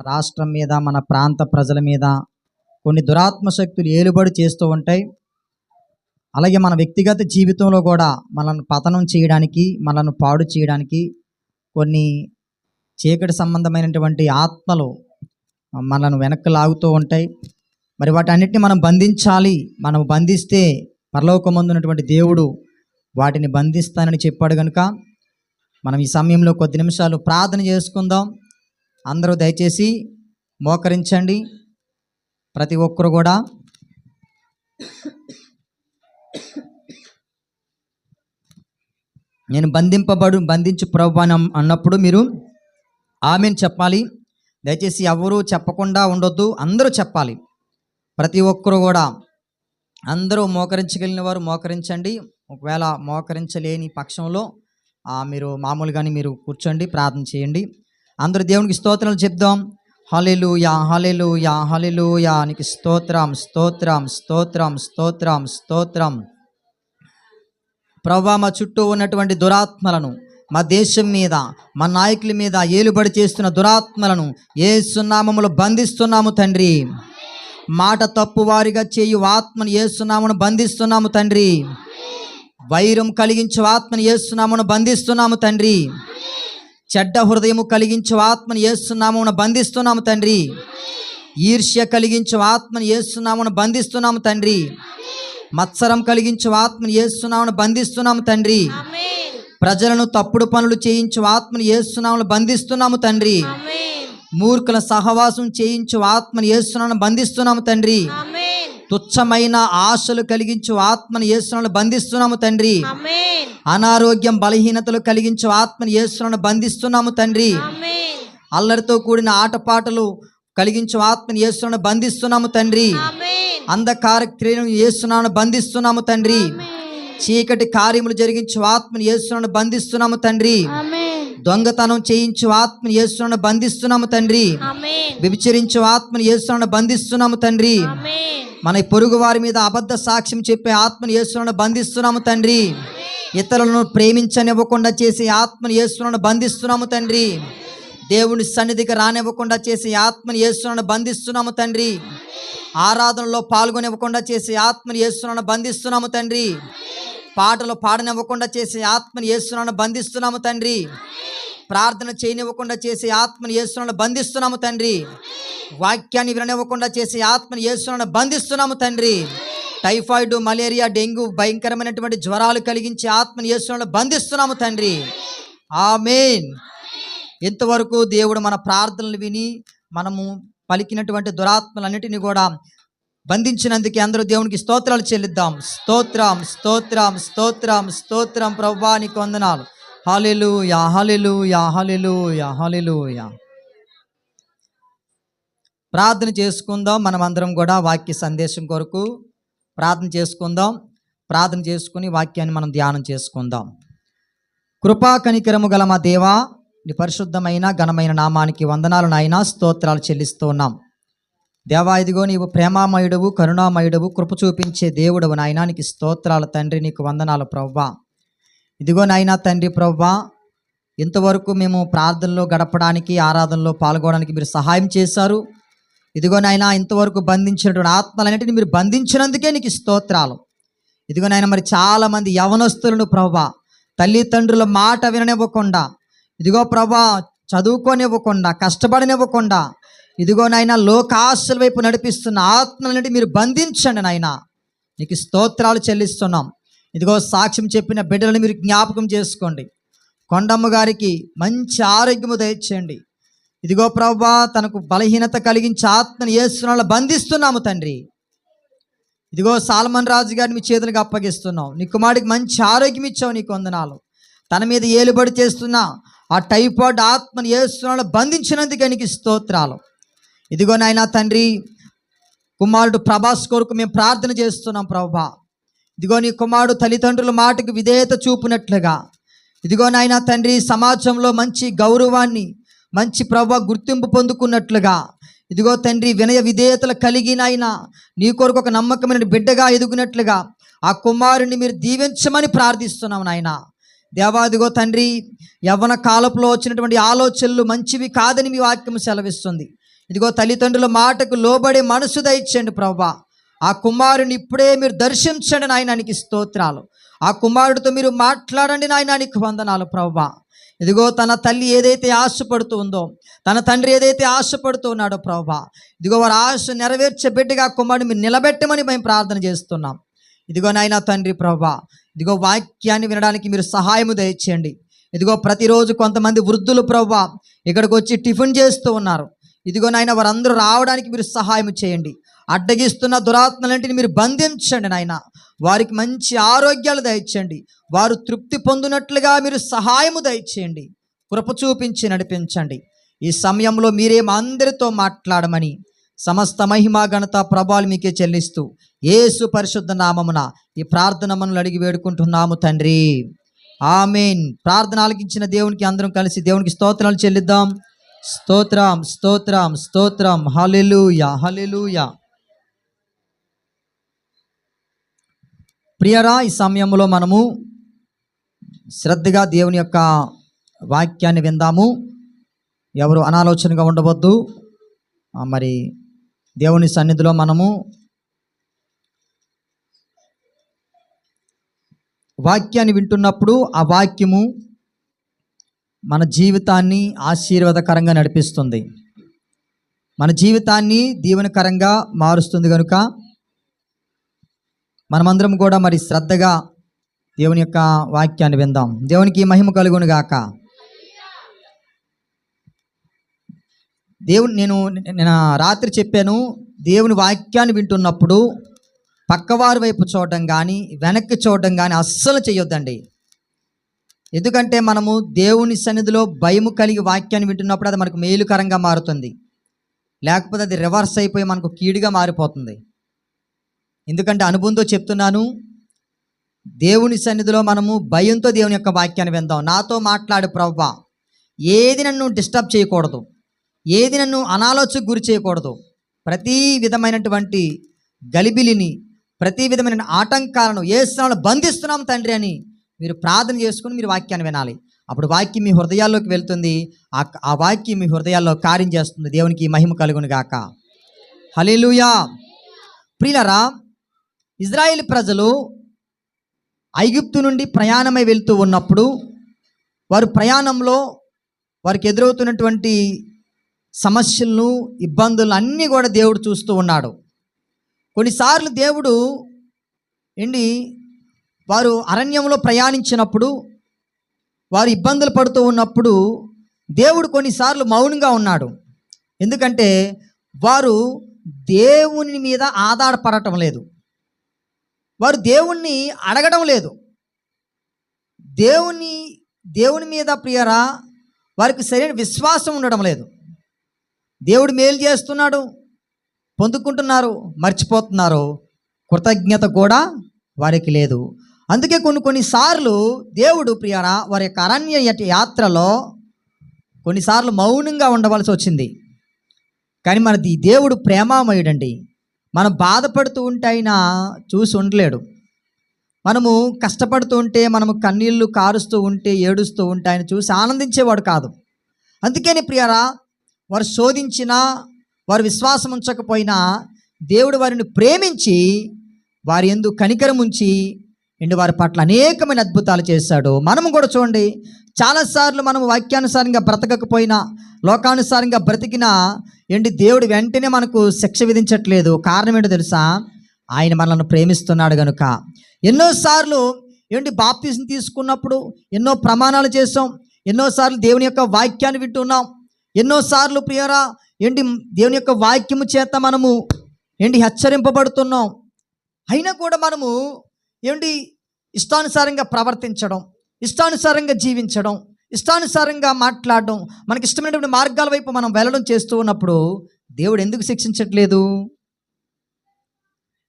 రాష్ట్రం మీద మన ప్రాంత ప్రజల మీద కొన్ని దురాత్మ శక్తులు ఏలుబడి చేస్తూ ఉంటాయి. అలాగే మన వ్యక్తిగత జీవితంలో కూడా మనల్ని పతనం చేయడానికి మనల్ని పాడు చేయడానికి కొన్ని చీకటి సంబంధమైనటువంటి ఆత్మలు మనల్ని వెనక్కి లాగుతూ ఉంటాయి. మరి వాటన్నిటిని మనం బంధించాలి. మనం బంధిస్తే పరలోకమందున్నటువంటి దేవుడు వాటిని బంధిస్తానని చెప్పాడు కనుక మనం ఈ సమయంలో కొద్ది నిమిషాలు ప్రార్థన చేసుకుందాం. అందరూ దయచేసి మోకరించండి. ప్రతి ఒక్కరు కూడా. నేను బంధింపబడు బంధించు ప్రభు అని అన్నప్పుడు మీరు ఆమెను చెప్పాలి. దయచేసి ఎవరు చెప్పకుండా ఉండొద్దు అందరూ చెప్పాలి. ప్రతి ఒక్కరు కూడా. అందరూ మోకరించగలిగిన వారు మోకరించండి. ఒకవేళ మోకరించలేని పక్షంలో మీరు మామూలుగానే మీరు కూర్చోండి ప్రార్థన చేయండి. అందరూ దేవునికి స్తోత్రాలు చెప్దాం. హలెలుయా హలెలుయా హలెలుయా నీకు స్తోత్రం స్తోత్రం స్తోత్రం స్తోత్రం స్తోత్రం. ప్రభా మా చుట్టూ ఉన్నటువంటి దురాత్మలను మా దేశం మీద మా నాయకుల మీద ఏలుబడి చేస్తున్న దురాత్మలను ఏ సున్నామములు బంధిస్తున్నాము తండ్రి. మాట తప్పువారిగా చేయు ఆత్మను ఏసునామను బంధిస్తున్నాము తండ్రి. వైరం కలిగించు ఆత్మను ఏసునామను బంధిస్తున్నాము తండ్రి. చెడ్డ హృదయము కలిగించు ఆత్మను ఏసునామను బంధిస్తున్నాము తండ్రి. ఈర్ష్య కలిగించు ఆత్మను ఏసునామను బంధిస్తున్నాము తండ్రి. మత్సరం కలిగించు ఆత్మను ఏసునామను బంధిస్తున్నాము తండ్రి. ప్రజలను తప్పుడు పనులు చేయించు ఆత్మను ఏసునామను బంధిస్తున్నాము తండ్రి. మూర్ఖుల సహవాసం చేయించు ఆత్మను ఏసునామను బంధిస్తున్నాము తండ్రి. తుచ్చమైన ఆశలు కలిగించు ఆత్మను ఏసునామను బంధిస్తున్నాము తండ్రి. అనారోగ్యం బలహీనతలు కలిగించు ఆత్మను ఏసునామను బంధిస్తున్నాము తండ్రి. అల్లరితో కూడిన ఆటపాటలు కలిగించు ఆత్మను ఏసునామను బంధిస్తున్నాము తండ్రి. అంధకార క్రియను ఏసునామను బంధిస్తున్నాము తండ్రి. చీకటి కార్యములు జరిగించు ఆత్మను ఏసునామను బంధిస్తున్నాము తండ్రి. దొంగతనం చేయించు ఆత్మను ఏసునామను బంధిస్తున్నాము తండ్రి. వ్యభిచరించు ఆత్మను ఏసునామను బంధిస్తున్నాము తండ్రి. మన పొరుగు వారి మీద అబద్ధ సాక్ష్యం చెప్పే ఆత్మను ఏసునామను బంధిస్తున్నాము తండ్రి. ఇతరులను ప్రేమించనివ్వకుండా చేసే ఆత్మను ఏసునామను బంధిస్తున్నాము తండ్రి. దేవుని సన్నిధికి రానివ్వకుండా చేసే ఆత్మను ఏసునామను బంధిస్తున్నాము తండ్రి. ఆరాధనలో పాల్గొనివ్వకుండా చేసే ఆత్మను ఏసునామను బంధిస్తున్నాము తండ్రి. పాటలు పాడనివ్వకుండా చేసే ఆత్మని ఏసునామను బంధిస్తున్నాము తండ్రి. ప్రార్థన చేయనివ్వకుండా చేసే ఆత్మని ఏసునామను బంధిస్తున్నాము తండ్రి. వాక్యాన్ని విననివ్వకుండా చేసే ఆత్మని ఏసునామను బంధిస్తున్నాము తండ్రి. టైఫాయిడ్ మలేరియా డెంగ్యూ భయంకరమైనటువంటి జ్వరాలు కలిగించే ఆత్మని ఏసునామను బంధిస్తున్నాము తండ్రి. ఆమెన్. ఇంతవరకు దేవుడు మన ప్రార్థనలు విని మనము పలికినటువంటి దురాత్మలన్నిటిని కూడా బంధించినందుకే అందరూ దేవునికి స్తోత్రాలు చెల్లిద్దాం. స్తోత్రం స్తోత్రం స్తోత్రం స్తోత్రం ప్రభా కొందనాలు వందనాలు. యాహలిలు యా యాహలిలు యా యా యా ప్రార్థన చేసుకుందాం. మనం అందరం కూడా వాక్య సందేశం కొరకు ప్రార్థన చేసుకుందాం. ప్రార్థన చేసుకుని వాక్యాన్ని మనం ధ్యానం చేసుకుందాం. కృపా కనికరము గల మా దేవా నీ పరిశుద్ధమైన ఘనమైన నామానికి వందనాలు నాయన. స్తోత్రాలు చెల్లిస్తున్నాం దేవా ఇదిగో నీవు ప్రేమామయుడవు కరుణామయుడవు కృప చూపించే దేవుడవు. నాయనా నీకు స్తోత్రాలు తండ్రి నీకు వందనాలు ప్రవ్వా. ఇదిగో నాయనా తండ్రి ప్రవ్వా ఇంతవరకు మేము ప్రార్థనలో గడపడానికి ఆరాధనలో పాల్గొనడానికి మీరు సహాయం చేశారు. ఇదిగో నాయన ఇంతవరకు బంధించినటువంటి ఆత్మలన్నింటినీ మీరు బంధించినందుకే నీకు స్తోత్రాలు. ఇదిగో నాయన మరి చాలామంది యవనస్తులను ప్రభా తల్లిదండ్రుల మాట విననివ్వకుండా ఇదిగో ప్రభా చదువుకోనివ్వకుండా కష్టపడనివ్వకుండా ఇదిగో నాయన లోకాశల వైపు నడిపిస్తున్న ఆత్మలన్నిటి మీరు బంధించండి నాయన. నీకు స్తోత్రాలు చెల్లిస్తున్నాం. ఇదిగో సాక్ష్యం చెప్పిన బిడ్డలను మీరు జ్ఞాపకం చేసుకోండి. కొండమ్మ గారికి మంచి ఆరోగ్యము దయచేయండి. ఇదిగో ప్రభా తనకు బలహీనత కలిగించి ఆత్మను ఏసునాలో బంధిస్తున్నాము తండ్రి. ఇదిగో సాల్మన్ రాజు గారిని మీ చేతులకు అప్పగిస్తున్నావు నీ కుమారుడికి మంచి ఆరోగ్యం ఇచ్చావు నీకు వందనాలు. తన మీద ఏలుబడి చేస్తున్న ఆ టైఫాయిడ్ ఆత్మను ఏసునాలో బంధించినందుకే నీకు స్తోత్రాలు. ఇదిగో నాయనా తండ్రి కుమారుడు ప్రభాస్ కొరకు మేము ప్రార్థన చేస్తున్నాం ప్రభా. ఇదిగో నీ కుమారుడు తల్లిదండ్రుల మాటకు విధేయత చూపినట్లుగా. ఇదిగో నాయనా తండ్రి సమాజంలో మంచి గౌరవాన్ని మంచి ప్రభా గుర్తింపు పొందుకున్నట్లుగా. ఇదిగో తండ్రి వినయ విధేయతలు కలిగినైనా నీ కొరకు ఒక నమ్మకమైన బిడ్డగా ఎదుగునట్లుగా. ఆ కుమారుని మీరు దీవించమని ప్రార్థిస్తున్నాం నాయన. దేవాదిగో తండ్రి యవ్వన కాలపులో వచ్చినటువంటి ఆలోచనలు మంచివి కాదని మీ వాక్యం సెలవిస్తుంది. ఇదిగో తల్లిదండ్రుల మాటకు లోబడే మనసు దయచండి ప్రభా. ఆ కుమారుని ఇప్పుడే మీరు దర్శించండి నాయనానికి స్తోత్రాలు. ఆ కుమారుడితో మీరు మాట్లాడండి నాయనానికి వందనాలు ప్రభా. ఇదిగో తన తల్లి ఏదైతే ఆశపడుతూ ఉందో తన తండ్రి ఏదైతే ఆశపడుతూ ఉన్నాడో ప్రభా ఇదిగో వారి ఆశ నెరవేర్చే బిడ్డగా కుమారుని మీరు నిలబెట్టమని మేము ప్రార్థన చేస్తున్నాం. ఇదిగో నాయన తండ్రి ప్రభా ఇదిగో వాక్యాన్ని వినడానికి మీరు సహాయము దయచేయండి. ఇదిగో ప్రతిరోజు కొంతమంది వృద్ధులు ప్రభా ఇక్కడికి వచ్చి టిఫిన్ చేస్తూ ఉన్నారు. ఇదిగో నాయన వారందరూ రావడానికి మీరు సహాయం చేయండి. అడ్డగిస్తున్న దురాత్మలంటిని మీరు బంధించండి నాయన. వారికి మంచి ఆరోగ్యాలు దయచేయండి. వారు తృప్తి పొందినట్లుగా మీరు సహాయము దయచేయండి. కృప చూపించి నడిపించండి. ఈ సమయంలో మీరే మా అందరితో మాట్లాడమని సమస్త మహిమా ఘనత ప్రభాలు మీకే చెల్లిస్తూ ఏసు పరిశుద్ధ నామమున ఈ ప్రార్థన మనల్ని అడిగి వేడుకుంటున్నాము తండ్రి. ఆమెన్. ప్రార్థన ఆలకించిన దేవునికి అందరం కలిసి దేవునికి స్తోత్రాలు చెల్లిద్దాం. స్తోత్రం స్తోత్రం స్తోత్రం. హల్లెలూయా హల్లెలూయా. ప్రియరా ఈ సమయంలో మనము శ్రద్ధగా దేవుని యొక్క వాక్యాన్ని విందాము. ఎవరు అనాలోచనగా ఉండవద్దు. మరి దేవుని సన్నిధిలో మనము వాక్యాన్ని వింటున్నప్పుడు ఆ వాక్యము మన జీవితాన్ని ఆశీర్వాదకరంగా నడిపిస్తుంది. మన జీవితాన్ని దీవెనకరంగా మారుస్తుంది కనుక మనమందరం కూడా మరి శ్రద్ధగా దేవుని యొక్క వాక్యాన్ని విందాం. దేవునికి మహిమ కలుగును గాక. దేవుని నేను నేను రాత్రి చెప్పాను దేవుని వాక్యాన్ని వింటున్నప్పుడు పక్కవారి వైపు చూడడం కానీ వెనక్కి చూడడం కానీ అస్సలు చేయొద్దండి ఎందుకంటే మనము దేవుని సన్నిధిలో భయము కలిగి వాక్యాన్ని వింటున్నప్పుడు అది మనకు మేలుకరంగా మారుతుంది. లేకపోతే అది రివర్స్ అయిపోయి మనకు కీడుగా మారిపోతుంది. ఎందుకంటే అనుభవంతో చెప్తున్నాను దేవుని సన్నిధిలో మనము భయంతో దేవుని యొక్క వాక్యాన్ని విందాం. నాతో మాట్లాడు ప్రవ్వా. ఏది నన్ను డిస్టర్బ్ చేయకూడదు. ఏది నన్ను అనాలోచనకు గురి చేయకూడదు. ప్రతి విధమైనటువంటి గలిబిలిని ప్రతి విధమైన ఆటంకాలను ఏ స్థానంలో బంధిస్తున్నాం తండ్రి అని మీరు ప్రార్థన చేసుకుని మీరు వాక్యాన్ని వినాలి. అప్పుడు వాక్యం మీ హృదయాల్లోకి వెళ్తుంది. ఆ ఆ వాక్యం మీ హృదయాల్లో కార్యం చేస్తుంది. దేవునికి మహిమ కలుగును గాక. హలేలుయా ప్రియులరా ఇజ్రాయేల్ ప్రజలు ఐగుప్తు నుండి ప్రయాణమై వెళ్తూ ఉన్నప్పుడు వారు ప్రయాణంలో వారికి ఎదురవుతున్నటువంటి సమస్యలను ఇబ్బందులను అన్నీ కూడా దేవుడు చూస్తూ ఉన్నాడు. కొన్నిసార్లు దేవుడు ఏంటి వారు అరణ్యంలో ప్రయాణించినప్పుడు వారు ఇబ్బందులు పడుతూ ఉన్నప్పుడు దేవుడు కొన్నిసార్లు మౌనంగా ఉన్నాడు. ఎందుకంటే వారు దేవుని మీద ఆధారపడటం లేదు. వారు దేవుణ్ణి అడగడం లేదు. దేవుని దేవుని మీద ప్రియరా వారికి సరైన విశ్వాసం ఉండడం లేదు. దేవుడు మేలు చేస్తున్నాడు పొందుకుంటున్నారు మర్చిపోతున్నారు కృతజ్ఞత కూడా వారికి లేదు. అందుకే కొన్ని కొన్నిసార్లు దేవుడు ప్రియరా వారి యొక్క అరణ్య యాత్రలో కొన్నిసార్లు మౌనంగా ఉండవలసి వచ్చింది. కానీ మనది దేవుడు ప్రేమామయుడండి. మనం బాధపడుతూ ఉంటే ఆయన చూసి ఉండలేడు. మనము కష్టపడుతూ ఉంటే మనము కన్నీళ్ళు కారుస్తూ ఉంటే ఏడుస్తూ ఉంటే ఆయన చూసి ఆనందించేవాడు కాదు. అందుకని ప్రియరా వారు శోధించినా వారు విశ్వాసం ఉంచకపోయినా దేవుడు వారిని ప్రేమించి వారి ఎందు కనికరం ఉంచి ఎండు వారి పట్ల అనేకమైన అద్భుతాలు చేశాడు. మనము కూడా చూడండి చాలాసార్లు మనం వాక్యానుసారంగా బ్రతకకపోయినా లోకానుసారంగా బ్రతికినా ఏంటి దేవుడు వెంటనే మనకు శిక్ష విధించట్లేదు. కారణం ఏంటో తెలుసా? ఆయన మనల్ని ప్రేమిస్తున్నాడు కనుక ఎన్నోసార్లు ఏంటి బాప్తీసం తీసుకున్నప్పుడు ఎన్నో ప్రమాణాలు చేసాం ఎన్నోసార్లు దేవుని యొక్క వాక్యాన్ని వింటున్నాం ఎన్నోసార్లు ప్రియరా ఏంటి దేవుని యొక్క వాక్యము చేత మనము ఏంటి హెచ్చరింపబడుతున్నాం. అయినా కూడా మనము ఏంటి ఇష్టానుసారంగా ప్రవర్తించడం ఇష్టానుసారంగా జీవించడం ఇష్టానుసారంగా మాట్లాడడం మనకి ఇష్టమైనటువంటి మార్గాల వైపు మనం వెళ్ళడం చేస్తూ ఉన్నప్పుడు దేవుడు ఎందుకు శిక్షించట్లేదు?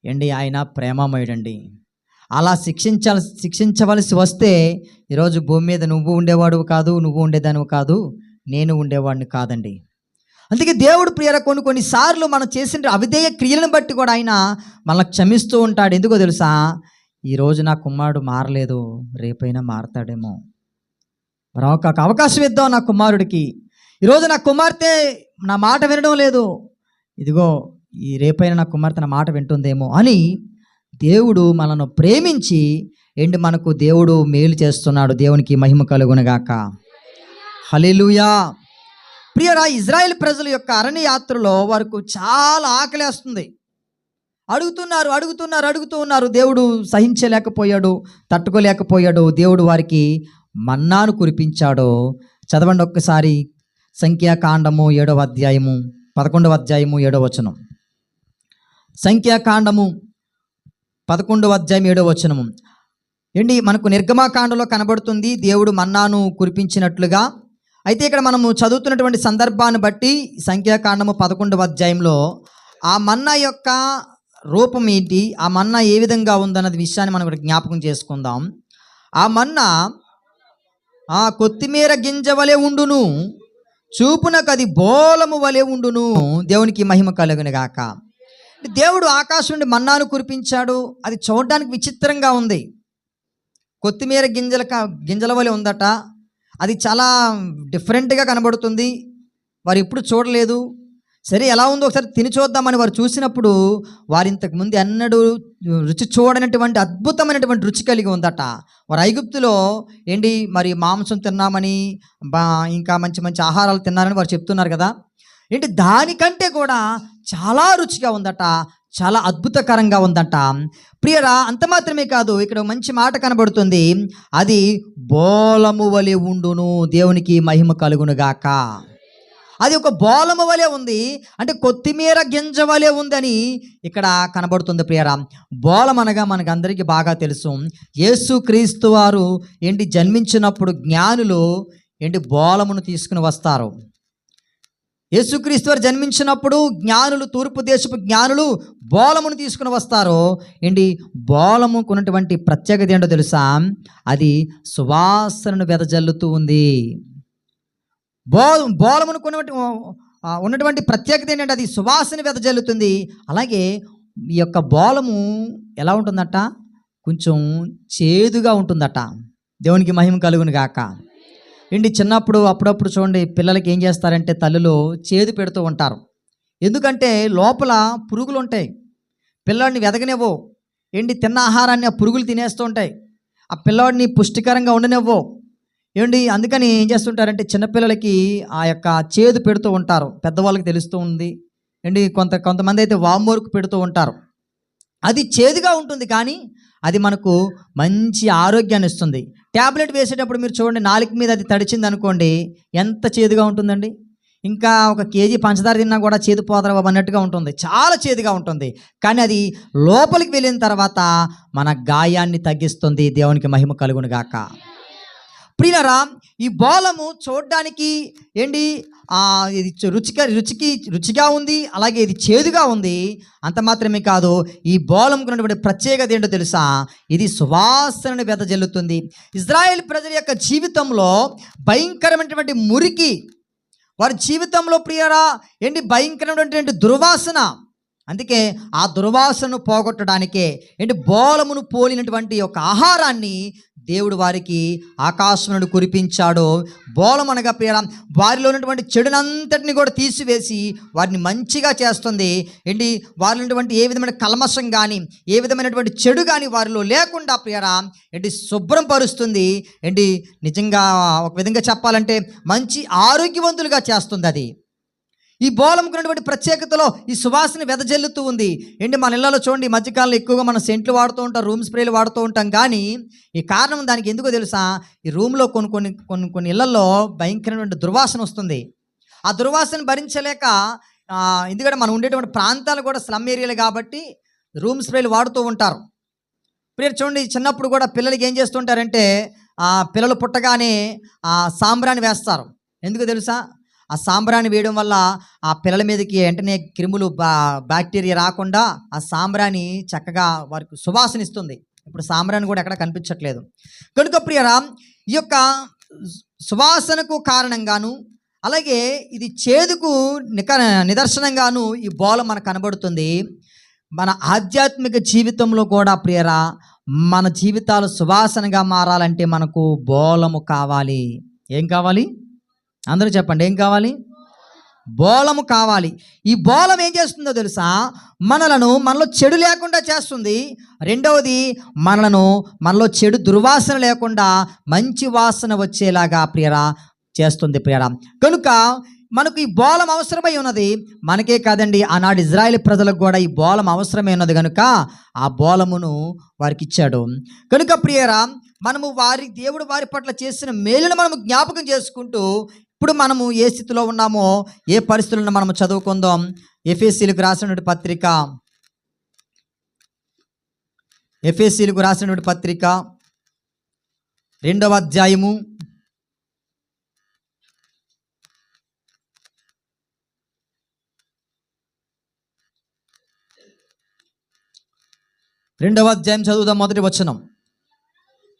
ఏంటి ఆయన ప్రేమమయుడండి. అలా శిక్షించాలి శిక్షించవలసి వస్తే ఈరోజు భూమి మీద నువ్వు ఉండేవాడు కాదు నువ్వు ఉండేదానివి కాదు నేను ఉండేవాడిని కాదండి. అందుకే దేవుడు ప్రియర కొన్ని కొన్నిసార్లు మనం చేసిన అవిధేయ క్రియలను బట్టి కూడా ఆయన మనల్ని క్షమిస్తూ ఉంటాడు. ఎందుకో తెలుసా? ఈరోజు నా కుమారుడు మారలేదు రేపైనా మారతాడేమో. మరి అవకాశం ఇద్దాం నా కుమారుడికి. ఈరోజు నా కుమార్తె నా మాట వినడం లేదు. ఇదిగో ఈ రేపైనా నా కుమార్తె నా మాట వింటుందేమో అని దేవుడు మనను ప్రేమించి ఏంటి మనకు దేవుడు మేలు చేస్తున్నాడు. దేవునికి మహిమ కలుగునగాక. హలిలుయా ప్రియరా ఇజ్రాయెల్ ప్రజల యొక్క అరణ్య యాత్రలో వారికి చాలా ఆకలేస్తుంది అడుగుతున్నారు అడుగుతున్నారు అడుగుతూ ఉన్నారు. దేవుడు సహించలేకపోయాడు తట్టుకోలేకపోయాడు. దేవుడు వారికి మన్నాను కురిపించాడు. చదవండి ఒక్కసారి సంఖ్యాకాండము ఏడవ అధ్యాయము పదకొండవ అధ్యాయము ఏడవ వచనం. సంఖ్యాకాండము పదకొండవ అధ్యాయం ఏడవ వచనము. ఏంటి? మనకు నిర్గమాకాండలో కనబడుతుంది దేవుడు మన్నాను కురిపించినట్లుగా. అయితే ఇక్కడ మనము చదువుతున్నటువంటి సందర్భాన్ని బట్టి సంఖ్యాకాండము పదకొండవ అధ్యాయంలో ఆ మన్నా యొక్క రూపం ఏంటి ఆ మన్నా ఏ విధంగా ఉందన్నది విషయాన్ని మనం ఇక్కడ జ్ఞాపకం చేసుకుందాం. ఆ మన్నా ఆ కొత్తిమీర గింజ వలె ఉండును చూపునకు అది బోలము వలె ఉండును దేవునికి మహిమ కలుగును గాక. దేవుడు ఆకాశం నుండి మన్నాను కురిపించాడు అది చూడడానికి విచిత్రంగా ఉంది. కొత్తిమీర గింజల గింజల వలె ఉందట అది చాలా డిఫరెంట్గా కనబడుతుంది. వారు ఎప్పుడు చూడలేదు సరే ఎలా ఉందో ఒకసారి తిని చూద్దామని వారు చూసినప్పుడు వారు ఇంతకు ముందు ఎన్నడూ రుచి చూడనటువంటి అద్భుతమైనటువంటి రుచి కలిగి ఉందట. వారు ఐగుప్తులో ఏంటి? మరి మాంసం తిన్నామని బా ఇంకా మంచి మంచి ఆహారాలు తిన్నారని వారు చెప్తున్నారు కదా. ఏంటి? దానికంటే కూడా చాలా రుచిగా ఉందట. చాలా అద్భుతకరంగా ఉందట. ప్రియరా అంత మాత్రమే కాదు ఇక్కడ మంచి మాట కనబడుతుంది. అది బోలము వలె ఉండును దేవునికి మహిమ కలుగునుగాక. అది ఒక బోలము వలె ఉంది. అంటే కొత్తిమీర గింజ వలె ఉందని ఇక్కడ కనబడుతుంది ప్రియరా. బోలం అనగా మనకు అందరికీ బాగా తెలుసు. యేసుక్రీస్తు వారు ఏంటి జన్మించినప్పుడు జ్ఞానులు ఏంటి బోలమును తీసుకుని వస్తారు. యేసుక్రీస్తు వారు జన్మించినప్పుడు జ్ఞానులు తూర్పు దేశపు జ్ఞానులు బోలమును తీసుకుని వస్తారు ఏంటి బోలముకున్నటువంటి ప్రత్యేకత ఏంటో తెలుసా? అది సువాసనను వెదజల్లుతూ ఉంది. బో బోలమునకు ఉన్నటువంటి ఉన్నటువంటి ప్రత్యేకత ఏంటంటే అది సువాసన వెదజల్లుతుంది అలాగే ఈ యొక్క బోలము ఎలా ఉంటుందట? కొంచెం చేదుగా ఉంటుందట. దేవునికి మహిమ కలుగును గాక. ఏంటి చిన్నప్పుడు అప్పుడప్పుడు చూడండి పిల్లలకి ఏం చేస్తారంటే తల్లులు చేదు పెడుతూ ఉంటారు. ఎందుకంటే లోపల పురుగులు ఉంటాయి. పిల్లాడిని వెదగనివ్వు. ఏంటి తిన్న ఆహారాన్ని ఆ పురుగులు తినేస్తూ ఉంటాయి. ఆ పిల్లవాడిని పుష్టికరంగా ఉండనివ్వవు ఏమండి? అందుకని ఏం చేస్తుంటారంటే చిన్నపిల్లలకి ఆ యొక్క చేదు పెడుతూ ఉంటారు. పెద్దవాళ్ళకి తెలుస్తూ ఉంది. ఏంటి కొంత కొంతమంది అయితే వామోరుకు పెడుతూ ఉంటారు. అది చేదుగా ఉంటుంది కానీ అది మనకు మంచి ఆరోగ్యాన్ని ఇస్తుంది. ట్యాబ్లెట్ వేసేటప్పుడు మీరు చూడండి నాలుక మీద అది తడిచింది అనుకోండి ఎంత చేదుగా ఉంటుందండి? ఇంకా ఒక కేజీ పంచదార తిన్నా కూడా చేదు పోదర అన్నట్టుగా ఉంటుంది. చాలా చేదుగా ఉంటుంది. కానీ అది లోపలికి వెళ్ళిన తర్వాత మన గాయాన్ని తగ్గిస్తుంది. దేవునికి మహిమ కలుగును గాక ప్రియులరా ఈ బోలము చూడడానికి ఏంటి? ఇది రుచిక రుచికి రుచిగా ఉంది అలాగే ఇది చేదుగా ఉంది. అంత మాత్రమే కాదు ఈ బోలంకు ఉన్నటువంటి ప్రత్యేకత ఏంటో తెలుసా? ఇది సువాసనను వెదజల్లుతుంది. ఇజ్రాయెల్ ప్రజల యొక్క జీవితంలో భయంకరమైనటువంటి మురికి. వారి జీవితంలో ప్రియరా ఏంటి? భయంకరమైనటువంటి దుర్వాసన. అందుకే ఆ దుర్వాసనను పోగొట్టడానికే ఏంటి? బోలమును పోలినటువంటి ఒక ఆహారాన్ని దేవుడు వారికి ఆకాశమును కురిపించాడో బోలం అనగా ప్రియ వారిలో ఉన్నటువంటి చెడునంతటిని కూడా తీసివేసి వారిని మంచిగా చేస్తుంది. ఏంటి? వారిలో ఉన్నటువంటి ఏ విధమైన కల్మషం కానీ ఏ విధమైనటువంటి చెడు కానీ వారిలో లేకుండా ప్రియరా ఏంటి? శుభ్రం పరుస్తుంది. ఏంటి? నిజంగా ఒక విధంగా చెప్పాలంటే మంచి ఆరోగ్యవంతులుగా చేస్తుంది అది. ఈ బోలంకున్నటువంటి ప్రత్యేకతలో ఈ సువాసన వెదజల్లుతూ ఉంది. ఏంటి మన ఇళ్ళలో చూడండి ఈ మధ్యకాలంలో ఎక్కువగా మనం సెంట్లు వాడుతూ ఉంటాం రూమ్ స్ప్రేలు వాడుతూ ఉంటాం. కానీ ఈ కారణం దానికి ఎందుకో తెలుసా? ఈ రూమ్లో కొన్ని కొన్ని కొన్ని కొన్ని ఇళ్ళలో భయంకరమైన దుర్వాసన వస్తుంది. ఆ దుర్వాసన భరించలేక ఎందుకంటే మనం ఉండేటువంటి ప్రాంతాలు కూడా స్లమ్ ఏరియాలు కాబట్టి రూమ్ స్ప్రేలు వాడుతూ ఉంటారు. ఇప్పుడు చూడండి చిన్నప్పుడు కూడా పిల్లలకి ఏం చేస్తుంటారంటే పిల్లలు పుట్టగానే ఆ సాంబ్రాన్ని వేస్తారు. ఎందుకు తెలుసా? ఆ సాంబ్రాన్ని వేయడం వల్ల ఆ పిల్లల మీదకి వెంటనే క్రిములు బా బ్యాక్టీరియా రాకుండా ఆ సాంబ్రాన్ని చక్కగా వారికి సువాసన ఇస్తుంది ఇప్పుడు సాంబ్రాన్ని కూడా ఎక్కడ కనిపించట్లేదు. కనుక ప్రియరా ఈ యొక్క సువాసనకు కారణంగాను అలాగే ఇది చేదుకు నిక నిదర్శనంగాను ఈ బోల మనకు కనబడుతుంది. మన ఆధ్యాత్మిక జీవితంలో కూడా ప్రియరా మన జీవితాలు సువాసనగా మారాలంటే మనకు బోలము కావాలి. ఏం కావాలి? అందరూ చెప్పండి ఏం కావాలి? బోలము కావాలి. ఈ బోలం ఏం చేస్తుందో తెలుసా? మనలను మనలో చెడు లేకుండా చేస్తుంది. రెండవది మనలను మనలో చెడు దుర్వాసన లేకుండా మంచి వాసన వచ్చేలాగా ప్రియరా చేస్తుంది ప్రియరా. కనుక మనకు ఈ బోలం అవసరమై ఉన్నది. మనకే కాదండి ఆనాడు ఇజ్రాయెల్ ప్రజలకు కూడా ఈ బోలం అవసరమై ఉన్నది కనుక ఆ బోలమును వారికి ఇచ్చాడు కనుక ప్రియరా మనము వారి దేవుడు వారి పట్ల చేసిన మేలును మనము జ్ఞాపకం చేసుకుంటూ ఇప్పుడు మనము ఏ స్థితిలో ఉన్నామో ఏ పరిస్థితులను మనము చదువుకుందాం. ఎఫ్ఎస్సీలకు రాసినటువంటి పత్రిక. ఎఫ్ఎస్సీలకు రాసినటువంటి పత్రిక. రెండవ అధ్యాయము. రెండవ అధ్యాయం చదువుదాం మొదటి వచనం.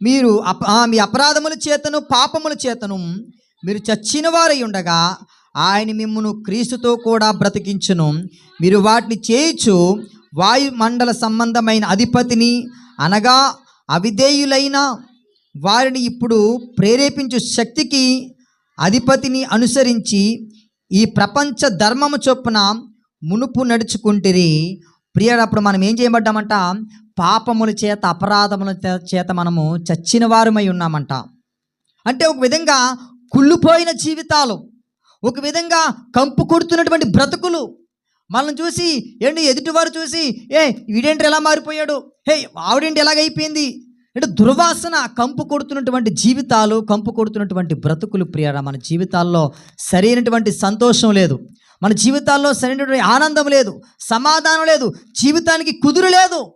మీరు అప మీ అపరాధముల చేతను పాపముల చేతను మీరు చచ్చిన వారై ఉండగా ఆయన మిమ్మును క్రీస్తుతో కూడా బ్రతికించును. మీరు వాటిని చేయుచు వాయుమండల సంబంధమైన అధిపతిని అనగా అవిధేయులైన వారిని ఇప్పుడు ప్రేరేపించు శక్తికి అధిపతిని అనుసరించి ఈ ప్రపంచ ధర్మము చొప్పున మునుపు నడుచుకుంటిరి. ప్రియడప్పుడు మనం ఏం చేయబడ్డామంట? పాపముల చేత అపరాధముల చేత మనము చచ్చిన వారమై ఉన్నామంట. అంటే ఒక విధంగా కుళ్ళిపోయిన జీవితాలు ఒక విధంగా కంపు కొడుతున్నటువంటి బ్రతుకులు. మనల్ని చూసి ఏంటి ఎదుటివారు చూసి ఏ వీడేంటి ఎలా మారిపోయాడు? హే ఆవిడేంటి ఎలాగైపోయింది అంటే దుర్వాసన కంపు కొడుతున్నటువంటి జీవితాలు కంపు కొడుతున్నటువంటి బ్రతుకులు ప్రియరా మన జీవితాల్లో సరైనటువంటి సంతోషం లేదు. మన జీవితాల్లో సరైనటువంటి ఆనందం లేదు సమాధానం లేదు జీవితానికి కుదురు లేదు.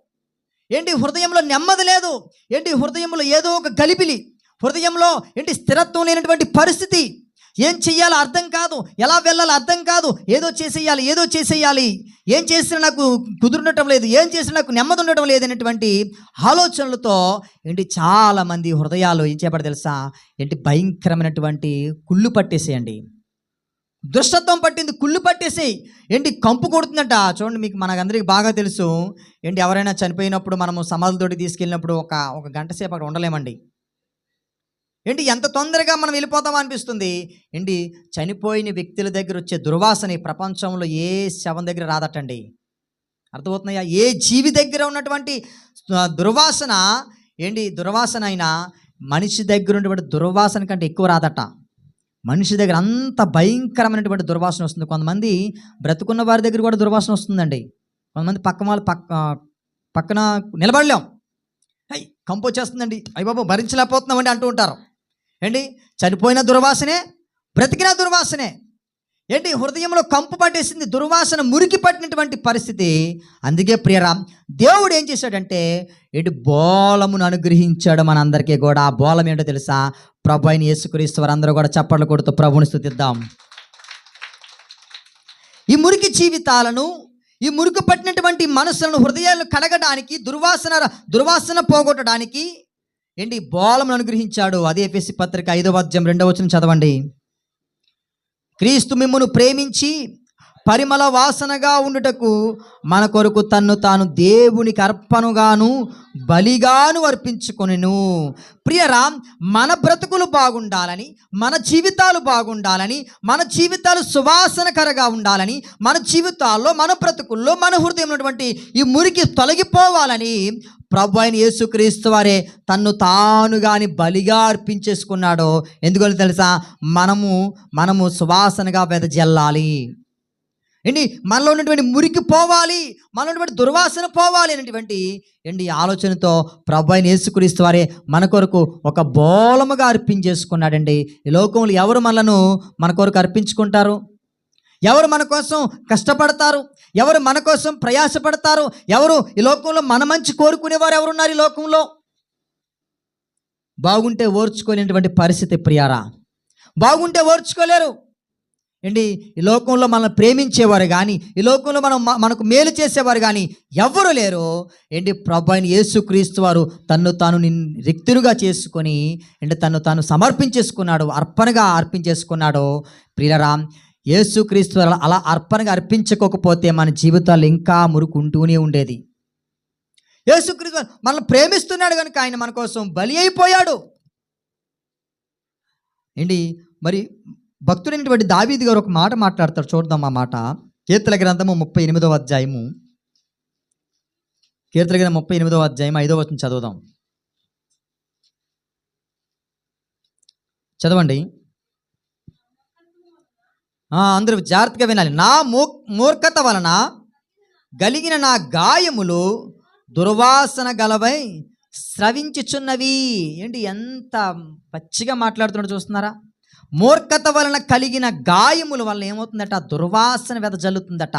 ఏంటి హృదయంలో నెమ్మది లేదు? ఏంటి హృదయంలో ఏదో ఒక గలిపిలి హృదయంలో ఏంటి స్థిరత్వం లేనటువంటి పరిస్థితి? ఏం చెయ్యాలో అర్థం కాదు. ఎలా వెళ్ళాలో అర్థం కాదు. ఏదో చేసేయాలి ఏదో చేసేయాలి. ఏం చేసినా నాకు కుదురుండటం లేదు. ఏం చేసినా నాకు నెమ్మది ఉండటం లేదు అనేటువంటి ఆలోచనలతో ఏంటి చాలామంది హృదయాలు ఏం చేపడ తెలుసా? ఏంటి భయంకరమైనటువంటి కుళ్ళు పట్టేసేయండి. దుష్టత్వం పట్టింది కుళ్ళు పట్టేసేయి. ఏంటి కంపు కొడుతుందట. చూడండి మీకు మనకందరికి బాగా తెలుసు. ఏంటి ఎవరైనా చనిపోయినప్పుడు మనము సమాధులతోటి తీసుకెళ్ళినప్పుడు ఒక ఒక గంట సేపు అక్కడ ఉండలేమండి. ఏంటి ఎంత తొందరగా మనం వెళ్ళిపోతామో అనిపిస్తుంది? ఏంటి చనిపోయిన వ్యక్తుల దగ్గర వచ్చే దుర్వాసన ఈ ప్రపంచంలో ఏ శవం దగ్గర రాదటండి? అర్థమవుతున్నాయా ఏ జీవి దగ్గర ఉన్నటువంటి దుర్వాసన ఏంటి దుర్వాసన అయినా మనిషి దగ్గర ఉన్నటువంటి దుర్వాసన కంటే ఎక్కువ రాదట. మనిషి దగ్గర అంత భయంకరమైనటువంటి దుర్వాసన వస్తుంది. కొంతమంది బ్రతుకున్న వారి దగ్గర కూడా దుర్వాసన వస్తుందండి. కొంతమంది పక్క వాళ్ళు పక్క పక్కన నిలబడలేం. అయ్యి కంపు వచ్చేస్తుందండి. అయ్యి బాబు భరించలేకపోతున్నామండి అంటూ ఉంటారు. ఏంటి? చనిపోయిన దుర్వాసనే? బ్రతికిన దుర్వాసనే? ఏంటి? హృదయంలో కంపు పట్టేసింది దుర్వాసన మురికి పట్టినటువంటి పరిస్థితి? అందుకే ప్రియరా దేవుడు ఏం చేశాడంటే ఏంటి? బోలమును అనుగ్రహించాడు మనందరికీ కూడా. ఆ బోలం ఏంటో తెలుసా? ప్రభు అయిన యేసుక్రీస్తు వారందరూ కూడా చప్పట్లు కొడుతూ ప్రభుని స్థుతిద్దాం. ఈ మురికి జీవితాలను ఈ మురికి పట్టినటువంటి మనసులను హృదయాలను కడగడానికి దుర్వాసన దుర్వాసన పోగొట్టడానికి ఏంటి? బోళమును అనుగ్రహించాడు. అదే ఎఫ్ఎస్సి పత్రిక ఐదవ అధ్యాయం రెండవ వచ్చిన చదవండి. క్రీస్తు మిమ్మను ప్రేమించి పరిమళ వాసనగా ఉండుటకు మన కొరకు తన్ను తాను దేవునికి అర్పణగాను బలిగాను అర్పించుకొనిను. ప్రియరా మన బ్రతుకులు బాగుండాలని మన జీవితాలు బాగుండాలని మన జీవితాలు సువాసనకరగా ఉండాలని మన జీవితాల్లో మన బ్రతుకుల్లో మన హృదయం ఉన్నటువంటి ఈ మురికి తొలగిపోవాలని ప్రభు అయిన యేసుక్రీస్తు వారే తన్ను తానుగాని బలిగా అర్పించేసుకున్నాడో. ఎందుకని తెలుసా? మనము మనము సువాసనగా వెదజల్లాలి. ఏంటి? మనలో ఉన్నటువంటి మురికి పోవాలి. మనలో ఉన్నటువంటి దుర్వాసన పోవాలి అనేటువంటి ఏంటి? ఆలోచనతో ప్రభు అయిన యేసుక్రీస్తు వారే మన కొరకు ఒక బోలముగా అర్పించేసుకున్నాడండి. ఈ లోకంలో ఎవరు మనలను మన కొరకు అర్పించుకుంటారు? ఎవరు మన కోసం కష్టపడతారు? ఎవరు మన కోసం ప్రయాసపడతారు? ఎవరు ఈ లోకంలో మన మంచి కోరుకునేవారు ఎవరున్నారు ఈ లోకంలో? బాగుంటే ఓర్చుకోలేనటువంటి పరిస్థితి ప్రియారా. బాగుంటే ఓర్చుకోలేరు. ఏంటి? ఈ లోకంలో మనల్ని ప్రేమించేవారు కానీ ఈ లోకంలో మనం మనకు మేలు చేసేవారు కానీ ఎవ్వరు లేరు. ఏంటి? ప్రభు అయిన యేసుక్రీస్తు వారు తన్ను తాను నిన్ రిక్తులుగా చేసుకొని ఏంటి? తను తాను సమర్పించేసుకున్నాడు అర్పణగా అర్పించేసుకున్నాడు. ప్రియరామ్ యేసుక్రీస్తు వారు అలా అర్పణగా అర్పించుకోకపోతే మన జీవితాలు ఇంకా మురుకుంటూనే ఉండేది. యేసుక్రీస్తు మనల్ని ప్రేమిస్తున్నాడు కనుక ఆయన మన కోసం బలి అయిపోయాడు. ఏంటి? మరి భక్తుడైనటువంటి దావీది గారు ఒక మాట మాట్లాడతారు. చూద్దాం ఆ మాట. కీర్తన గ్రంథము ముప్పై ఎనిమిదవ అధ్యాయము. కీర్తన గ్రంథం ముప్పై ఎనిమిదవ అధ్యాయం ఐదవ వచ్చిన చదువుదాం. చదవండి. అందరూ జాగ్రత్తగా వినాలి. నా మూ మూర్ఖత వలన గలిగిన నా గాయములు దుర్వాసన గలవై స్రవించుచున్నవి. ఏంటి ఎంత పచ్చిగా మాట్లాడుతున్నాడు చూస్తున్నారా? మూర్ఖత వలన కలిగిన గాయముల వల్ల ఏమవుతుందట? దుర్వాసన వెదజల్లుతుందట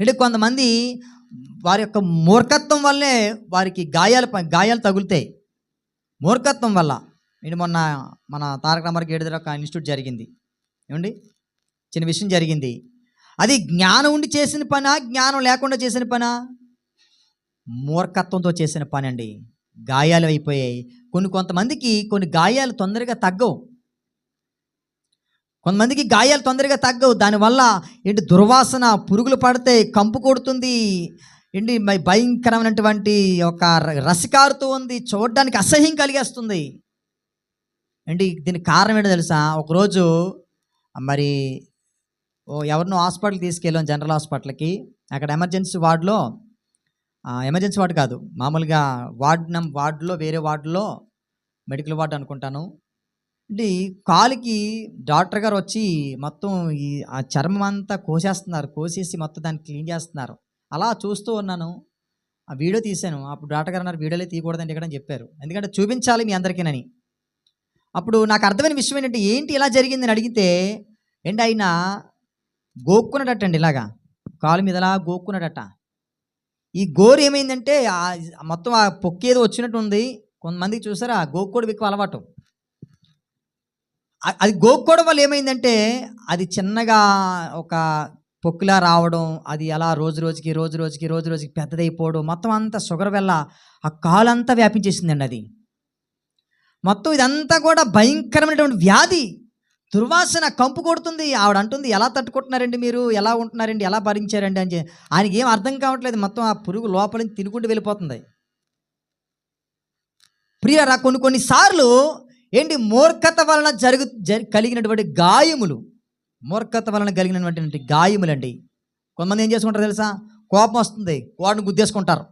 అంటే కొంతమంది వారి యొక్క మూర్ఖత్వం వల్లే వారికి గాయాలు గాయాలు తగులుతాయి. మూర్ఖత్వం వల్ల. ఇది మొన్న మన తారక రామారావు ఏడు ఒక ఇన్స్టిట్యూట్ జరిగింది. ఏమండి? చిన్న విషయం జరిగింది. అది జ్ఞానం ఉండి చేసిన పనా? జ్ఞానం లేకుండా చేసిన పనా? మూర్ఖత్వంతో చేసిన పని అండి గాయాలు అయిపోయాయి. కొన్ని కొంతమందికి కొన్ని గాయాలు తొందరగా తగ్గవు. కొంతమందికి గాయాలు తొందరగా తగ్గవు. దానివల్ల ఏంటి దుర్వాసన పురుగులు పడితే కంపు కొడుతుంది. ఏంటి మరి భయంకరమైనటువంటి ఒక ర- రసికారుతూ ఉంది. చూడడానికి అసహ్యం కలిగేస్తుంది. ఏంటి దీనికి కారణం ఏంటో తెలుసా? ఒకరోజు మరి ఓ ఎవరినో హాస్పిటల్కి తీసుకెళ్ళాం జనరల్ హాస్పిటల్కి. అక్కడ ఎమర్జెన్సీ వార్డులో ఎమర్జెన్సీ వార్డు కాదు. మామూలుగా వార్డ్ నం వార్డులో వేరే వార్డులో మెడికల్ వార్డు అనుకుంటాను. అంటే కాలుకి డాక్టర్ గారు వచ్చి మొత్తం ఈ ఆ చర్మం అంతా కోసేస్తున్నారు. కోసేసి మొత్తం దాన్ని క్లీన్ చేస్తున్నారు. అలా చూస్తూ ఉన్నాను. ఆ వీడియో తీశాను. అప్పుడు డాక్టర్ గారు అన్నారు వీడియోలే తీయకూడదండి ఇక్కడ అని చెప్పారు. ఎందుకంటే చూపించాలి మీ అందరికీనని. అప్పుడు నాకు అర్థమైన విషయం ఏంటంటే ఏంటి ఇలా జరిగిందని అడిగితే ఏంటి ఆయన గోక్కున్నాడటండి ఇలాగా. కాలు మీద ఇలా గోక్కున్నాడట. ఈ గోరు ఏమైందంటే మొత్తం ఆ పొక్కేదో వచ్చినట్టు ఉంది కొంతమందికి చూసారా గోక్కుడు ఎక్కువ అలవాటు. అది గోక్కోవడం వల్ల ఏమైందంటే అది చిన్నగా ఒక పొక్కులా రావడం అది అలా రోజు రోజుకి రోజు రోజుకి రోజు రోజుకి పెద్దదైపోవడం మొత్తం అంతా షుగర్ వల్ల ఆ కాలంతా వ్యాపించేసిందండి అది. మొత్తం ఇదంతా కూడా భయంకరమైనటువంటి వ్యాధి. దుర్వాసన కంపు కొడుతుంది. ఆవిడ అంటుంది ఎలా తట్టుకుంటున్నారండి మీరు? ఎలా ఉంటున్నారండి? ఎలా భరించారండి? అని ఆయనకి ఏం అర్థం కావట్లేదు. మొత్తం ఆ పురుగు లోపల నుంచి తినుకుంటూ వెళ్ళిపోతుంది. ప్రియరా కొన్ని కొన్నిసార్లు ఏంటి? మూర్ఖత వలన జరుగు కలిగినటువంటి గాయములు. మూర్ఖత వలన కలిగినటువంటి గాయములండి. కొంతమంది ఏం చేసుకుంటారు తెలుసా? కోపం వస్తుంది. వాడిని గుద్దేసుకుంటారు.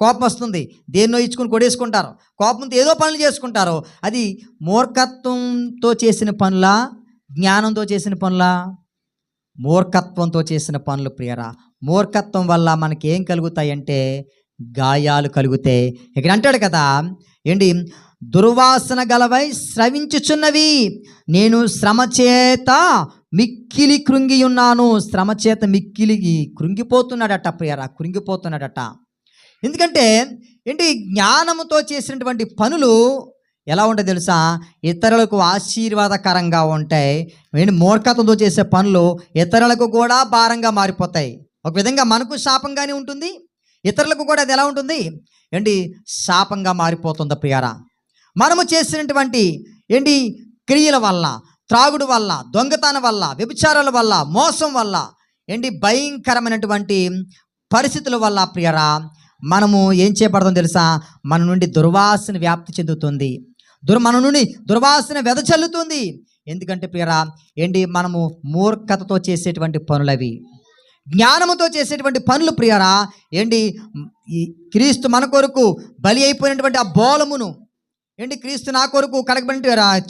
కోపం వస్తుంది. దేన్నో ఇచ్చుకుని కొడేసుకుంటారు. కోపంతో ఏదో పనులు చేసుకుంటారు. అది మూర్ఖత్వంతో చేసిన పనులా? జ్ఞానంతో చేసిన పనులా? మూర్ఖత్వంతో చేసిన పనులు ప్రియరా. మూర్ఖత్వం వల్ల మనకి ఏం కలుగుతాయంటే గాయాలు కలుగుతాయి. ఇక్కడ అంటాడు కదా ఏంటి? దుర్వాసన గలవై స్రవించుచున్నవి నేను శ్రమ చేత మిక్కిలి కృంగి ఉన్నాను శ్రమ చేత మిక్కిలి కృంగిపోతున్నాడట ప్రియరా కృంగిపోతున్నాడట. ఎందుకంటే ఏంటి జ్ఞానముతో చేసినటువంటి పనులు ఎలా ఉంటాయి తెలుసా? ఇతరులకు ఆశీర్వాదకరంగా ఉంటాయి. ఏంటి మూర్ఖతతో చేసే పనులు ఇతరులకు కూడా భారంగా మారిపోతాయి. ఒక విధంగా మనకు శాపంగానే ఉంటుంది. ఇతరులకు కూడా అది ఎలా ఉంటుంది? ఏంటి శాపంగా మారిపోతుంది ప్రియారా? మనము చేసినటువంటి ఏంటి? క్రియల వల్ల త్రాగుడు వల్ల దొంగతనం వల్ల వ్యభిచారాల వల్ల మోసం వల్ల ఏంటి? భయంకరమైనటువంటి పరిస్థితుల వల్ల ప్రియరా మనము ఏం చేపడతాం తెలుసా? మన నుండి దుర్వాసన వ్యాప్తి చెందుతుంది. దుర్ మన నుండి దుర్వాసన వెదచల్లుతుంది ఎందుకంటే ప్రియరా ఏంటి? మనము మూర్ఖతతో చేసేటువంటి పనులవి. జ్ఞానముతో చేసేటువంటి పనులు ప్రియరా ఏంటి? క్రీస్తు మన కొరకు బలి అయిపోయినటువంటి ఆ బోలమును ఏంటి? క్రీస్తు నా కొరకు కడగబడి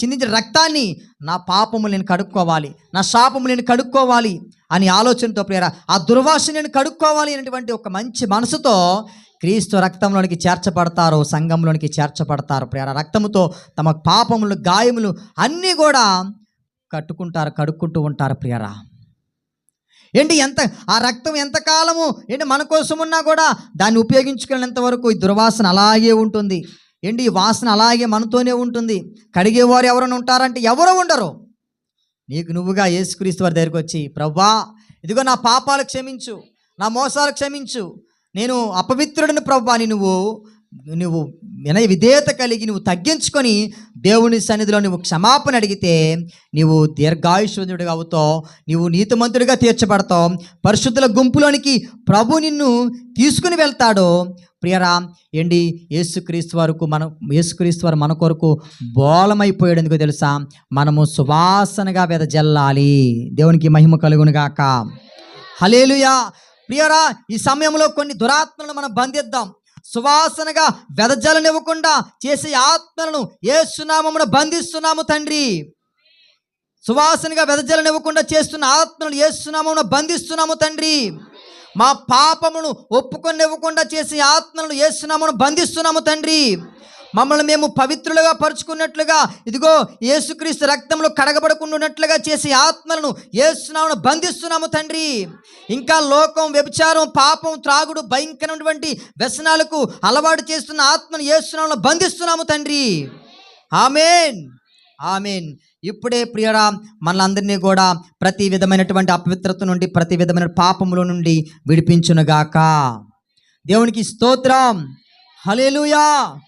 చిందించిన రక్తాన్ని నా పాపము నేను కడుక్కోవాలి నా శాపము నేను కడుక్కోవాలి అని ఆలోచనతో ప్రియరా ఆ దుర్వాసన నేను కడుక్కోవాలి అనేటువంటి ఒక మంచి మనసుతో క్రీస్తు రక్తంలోనికి చేర్చబడతారు సంఘంలోనికి చేర్చబడతారు ప్రియరా. రక్తముతో తమ పాపములు గాయములు అన్నీ కూడా కట్టుకుంటారు కడుక్కుంటూ ఉంటారు ప్రియరా. ఏంటి? ఎంత ఆ రక్తం ఎంతకాలము ఏంటి? మన కోసం ఉన్నా కూడా దాన్ని ఉపయోగించుకునేంత వరకు ఈ దుర్వాసన అలాగే ఉంటుంది. ఏంటి ఈ వాసన అలాగే మనతోనే ఉంటుంది. కడిగేవారు ఎవరైనా ఉంటారంటే ఎవరు ఉండరు. నీకు నువ్వుగా యేసుక్రీస్తు వారి దగ్గరికి వచ్చి ప్రవ్వా ఇదిగో నా పాపాలు క్షమించు నా మోసాలు క్షమించు. నేను అపవిత్రుడిని ప్రవ్వా అని నువ్వు నువ్వు వినయ విధేయత కలిగి నువ్వు తగ్గించుకొని దేవుని సన్నిధిలో నువ్వు క్షమాపణ అడిగితే నీవు దీర్ఘాయుష్వంతుడిగా అవుతావు నీవు నీతిమంతుడిగా తీర్చబడతావు పరిశుద్ధుల గుంపులోనికి ప్రభు నిన్ను తీసుకుని వెళ్తాడు. ప్రియరా ఏంటి? యేసుక్రీస్తు వరకు మన యేసుక్రీస్తు వారు మన కొరకు బోలమైపోయాడు తెలుసా? మనము సువాసనగా వెదజల్లాలి. దేవునికి మహిమ కలుగునుగాక హలేలుయా ప్రియరా ఈ సమయంలో కొన్ని దురాత్మలను మనం బంధిద్దాం. సువాసనగా వెదజలనివ్వకుండా చేసే ఆత్మలను ఏ సునామమును బంధిస్తున్నాము తండ్రి. సువాసనగా వెదజలనివ్వకుండా చేస్తున్న ఆత్మలను ఏ సునామమును బంధిస్తున్నాము తండ్రి. మా పాపమును ఒప్పుకొనివ్వకుండా చేసే ఆత్మలను ఏ బంధిస్తున్నాము తండ్రి. మమ్మల్ని మేము పవిత్రులుగా పరుచుకున్నట్లుగా ఇదిగో యేసుక్రీస్తు రక్తంలో కడగబడుకున్నట్లుగా చేసే ఆత్మలను ఏసునామను బంధిస్తున్నాము తండ్రి. ఇంకా లోకం వ్యభిచారం పాపం త్రాగుడు భయంకరమైనటువంటి వ్యసనాలకు అలవాటు చేస్తున్న ఆత్మను ఏసునామను బంధిస్తున్నాము తండ్రి. ఆమెన్. ఆమెన్. ఇప్పుడే ప్రియరా మనందరినీ కూడా ప్రతి విధమైనటువంటి అపవిత్రత నుండి ప్రతి విధమైన పాపముల నుండి విడిపించునుగాక. దేవునికి స్తోత్రం. హలేలుయా